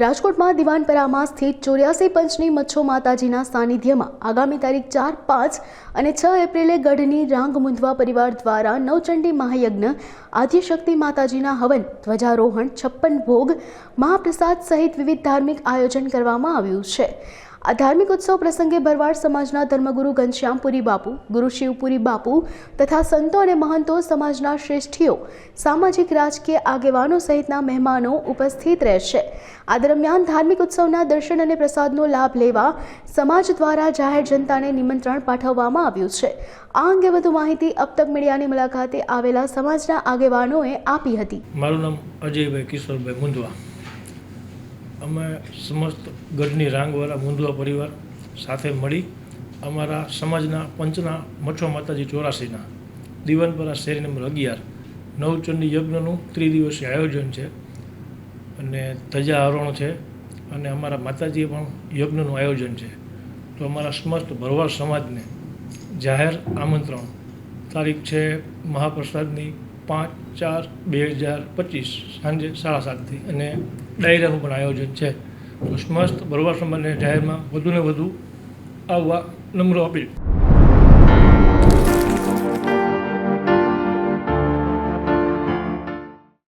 રાજકોટમાં દિવાનપરામાં સ્થિત ચોર્યાસી પંચની મચ્છો માતાજીના સાનિધ્યમાં આગામી તારીખ ચાર પાંચ અને છ એપ્રિલે ગઢની રાંગ મુંદવા પરિવાર દ્વારા નવચંડી મહાયજ્ઞ, આદ્યશક્તિ માતાજીના હવન, ધ્વજારોહણ, છપ્પન ભોગ, મહાપ્રસાદ સહિત વિવિધ ધાર્મિક આયોજન કરવામાં આવ્યું છે. આ ધાર્મિક ઉત્સવ પ્રસંગે ભરવાડ સમાજના ધર્મગુરુ ઘનશ્યામપુરી બાપુ, ગુરુ શિવપુરી બાપુ તથા સંતો અને મહંતો સમાજના શ્રેષ્ઠીઓ, સામાજિક રાજકીય આગેવાનો સહિતના મહેમાનો ઉપસ્થિત રહેશે. આ દરમિયાન ધાર્મિક ઉત્સવના દર્શન અને પ્રસાદનો લાભ લેવા સમાજ દ્વારા જાહેર જનતાને નિમંત્રણ પાઠવવામાં આવ્યું છે. આ અંગે વધુ માહિતી અબતક મીડિયાની મુલાકાતે આવેલા સમાજના આગેવાનોએ આપી હતી. મારું નામ અજયભાઈ કિશોરભાઈ મુંદવા અમે સમસ્ત ગઢની રાંગવાળા મુંદવા પરિવાર સાથે મળી અમારા સમાજના પંચના મઠો માતાજી ચોરાસીના દિવનપરા શેરી નંબર અગિયાર નવચંડી યજ્ઞનું ત્રિદિવસીય આયોજન છે અને ધજા હરણ છે અને અમારા માતાજીએ પણ યજ્ઞનું આયોજન છે. તો અમારા સમસ્ત ભરવાડ સમાજને જાહેર આમંત્રણ. તારીખ છે મહાપ્રસાદની પાંચ ચાર બે હજાર પચીસ સાંજે સાડા સાતથી. અને ડાયરાનું પણ આયોજન છે. તો સમસ્ત, બરોબર સંબંધને જાહેરમાં વધુને વધુ આવવા નમ્ર અપીલ.